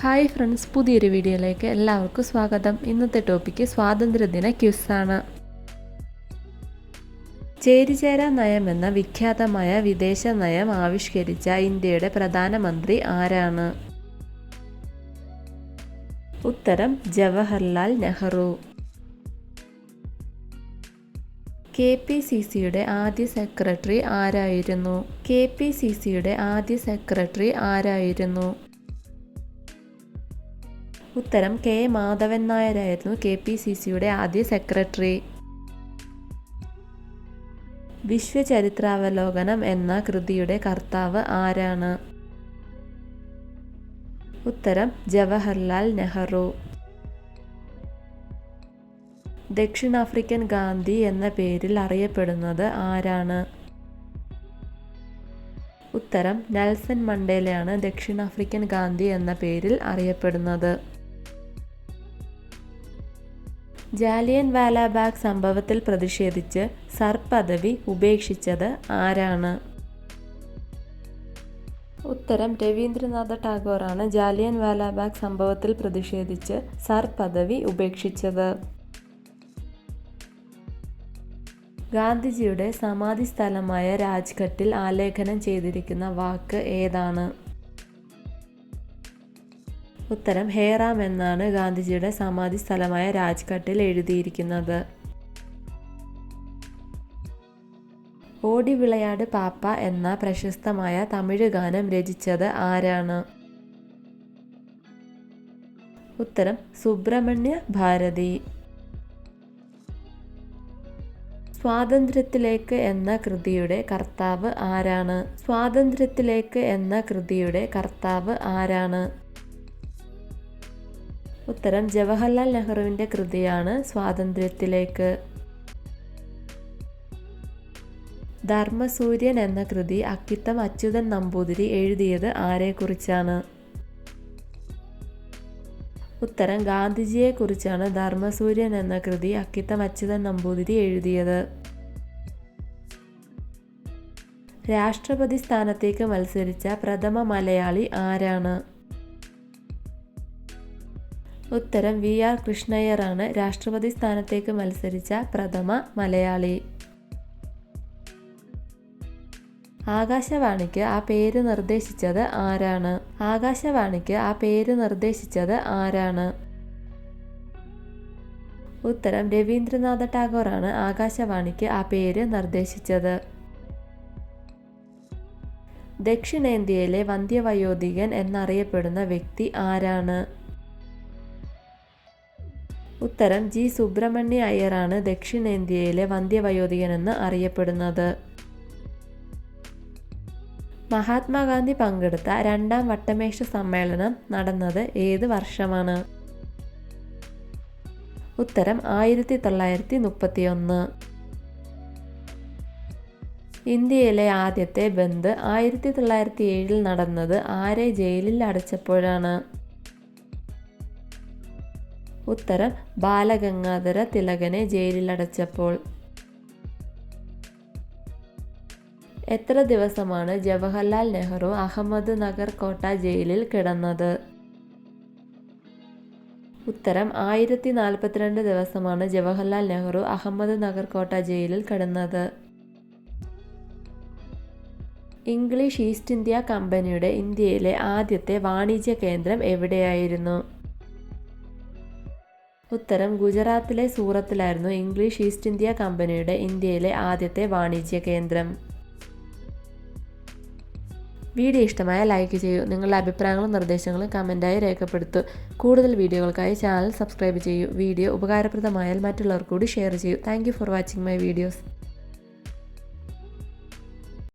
Hi friends പുതിയൊരു വീഡിയോയിലേക്ക് എല്ലാവർക്കും സ്വാഗതം. ഇന്നത്തെ ടോപ്പിക്ക് സ്വാതന്ത്ര്യദിന ക്യുസാണ് ചേരിചേര നയമെന്ന വിഖ്യാതമായ വിദേശ നയം ആവിഷ്കരിച്ച ഇന്ത്യയുടെ പ്രധാനമന്ത്രി ആരാണ്? ഉത്തരം Jawaharlal Nehru. K P C സിയുടെ ആദ്യ സെക്രട്ടറി ആരായിരുന്നു? കെ പി സി സിയുടെ ആദ്യ സെക്രട്ടറി ആരായിരുന്നു? ഉത്തരം കെ. മാധവൻ നായരായിരുന്നു കെ. പി. സി. സിയുടെ ആദ്യ സെക്രട്ടറി. വിശ്വചരിത്രാവലോകനം എന്ന കൃതിയുടെ കർത്താവ് ആരാണ്? ഉത്തരം ജവഹർലാൽ നെഹ്റു. ദക്ഷിണാഫ്രിക്കൻ ഗാന്ധി എന്ന പേരിൽ അറിയപ്പെടുന്നത് ആരാണ്? ഉത്തരം നെൽസൺ മണ്ടേലയാണ് ദക്ഷിണാഫ്രിക്കൻ ഗാന്ധി എന്ന പേരിൽ അറിയപ്പെടുന്നത്. ജാലിയൻ വാലാബാഗ് സംഭവത്തിൽ പ്രതിഷേധിച്ച് സർ പദവി ഉപേക്ഷിച്ചത് ആരാണ്? ഉത്തരം രവീന്ദ്രനാഥ ടാഗോറാണ് ജാലിയൻ വാലാബാഗ് സംഭവത്തിൽ പ്രതിഷേധിച്ച് സർ പദവി ഉപേക്ഷിച്ചത്. ഗാന്ധിജിയുടെ സമാധി സ്ഥലമായ രാജ്ഘട്ടിൽ ആലേഖനം ചെയ്തിരിക്കുന്ന വാക്ക് ഏതാണ്? ഉത്തരം ഹേറാം എന്നാണ് ഗാന്ധിജിയുടെ സമാധി സ്ഥലമായ രാജ്ഘട്ടിൽ എഴുതിയിരിക്കുന്നത്. ഓടി വിളയാട് പാപ്പ എന്ന പ്രശസ്തമായ തമിഴ് ഗാനം രചിച്ചത് ആരാണ്? ഉത്തരം സുബ്രഹ്മണ്യ ഭാരതി. സ്വാതന്ത്ര്യത്തിലേക്ക് എന്ന കൃതിയുടെ കർത്താവ് ആരാണ്? സ്വാതന്ത്ര്യത്തിലേക്ക് എന്ന കൃതിയുടെ കർത്താവ് ആരാണ്? ഉത്തരം ജവഹർലാൽ നെഹ്റുവിന്റെ കൃതിയാണ് സ്വാതന്ത്ര്യത്തിലേക്ക്. ധർമ്മസൂര്യൻ എന്ന കൃതി അക്കിത്തം അച്യുതൻ നമ്പൂതിരി എഴുതിയത് ആരെക്കുറിച്ചാണ്? ഉത്തരം ഗാന്ധിജിയെക്കുറിച്ചാണ് ധർമ്മസൂര്യൻ എന്ന കൃതി അക്കിത്തം അച്യുതൻ നമ്പൂതിരി എഴുതിയത്. രാഷ്ട്രപതി സ്ഥാനത്തേക്ക് മത്സരിച്ച പ്രഥമ മലയാളി ആരാണ്? ഉത്തരം വി ആർ കൃഷ്ണയ്യറാണ് രാഷ്ട്രപതി സ്ഥാനത്തേക്ക് മത്സരിച്ച പ്രഥമ മലയാളി. ആകാശവാണിക്ക് ആ പേര് നിർദ്ദേശിച്ചത് ആരാണ്? ആകാശവാണിക്ക് ആ പേര് നിർദ്ദേശിച്ചത് ആരാണ്? ഉത്തരം രവീന്ദ്രനാഥ ടാഗോറാണ് ആകാശവാണിക്ക് ആ പേര് നിർദ്ദേശിച്ചത്. ദക്ഷിണേന്ത്യയിലെ വന്ധ്യവയോധികൻ എന്നറിയപ്പെടുന്ന വ്യക്തി ആരാണ്? ഉത്തരം ജി. സുബ്രഹ്മണ്യ അയ്യറാണ് ദക്ഷിണേന്ത്യയിലെ വന്ധ്യവയോധികനെന്ന് അറിയപ്പെടുന്നത്. മഹാത്മാഗാന്ധി പങ്കെടുത്ത രണ്ടാം വട്ടമേശ സമ്മേളനം നടന്നത് ഏത് വർഷമാണ്? ഉത്തരം ആയിരത്തി തൊള്ളായിരത്തി മുപ്പത്തി ഒന്ന് ഇന്ത്യയിലെ ആദ്യത്തെ ബന്ദ് ആയിരത്തി തൊള്ളായിരത്തി ഏഴിൽ നടന്നത് ആരെ ജയിലിൽ അടച്ചപ്പോഴാണ്? ഉത്തരം ബാലഗംഗാധര തിലകനെ ജയിലിലടച്ചപ്പോൾ. എത്ര ദിവസമാണ് ജവഹർലാൽ നെഹ്റു അഹമ്മദ് നഗർ കോട്ട ജയിലിൽ കിടന്നത്? ഉത്തരം ആയിരത്തി നാൽപ്പത്തിരണ്ട് ദിവസമാണ് ജവഹർലാൽ നെഹ്റു അഹമ്മദ് നഗർ കോട്ട ജയിലിൽ കിടന്നത്. ഇംഗ്ലീഷ് ഈസ്റ്റ് ഇന്ത്യ കമ്പനിയുടെ ഇന്ത്യയിലെ ആദ്യത്തെ വാണിജ്യ കേന്ദ്രം എവിടെയായിരുന്നു? ഉത്തരം ഗുജറാത്തിലെ സൂറത്തിലായിരുന്നു ഇംഗ്ലീഷ് ഈസ്റ്റ് ഇന്ത്യ കമ്പനിയുടെ ഇന്ത്യയിലെ ആദ്യത്തെ വാണിജ്യ കേന്ദ്രം. വീഡിയോ ഇഷ്ടമായ ലൈക്ക് ചെയ്യൂ. നിങ്ങളുടെ അഭിപ്രായങ്ങളും നിർദ്ദേശങ്ങളും കമന്റായി രേഖപ്പെടുത്തൂ. കൂടുതൽ വീഡിയോകൾക്കായി ചാനൽ സബ്സ്ക്രൈബ് ചെയ്യൂ. വീഡിയോ ഉപകാരപ്രദമായാൽ മറ്റുള്ളവർ കൂടി ഷെയർ ചെയ്യൂ. Thank for watching my videos.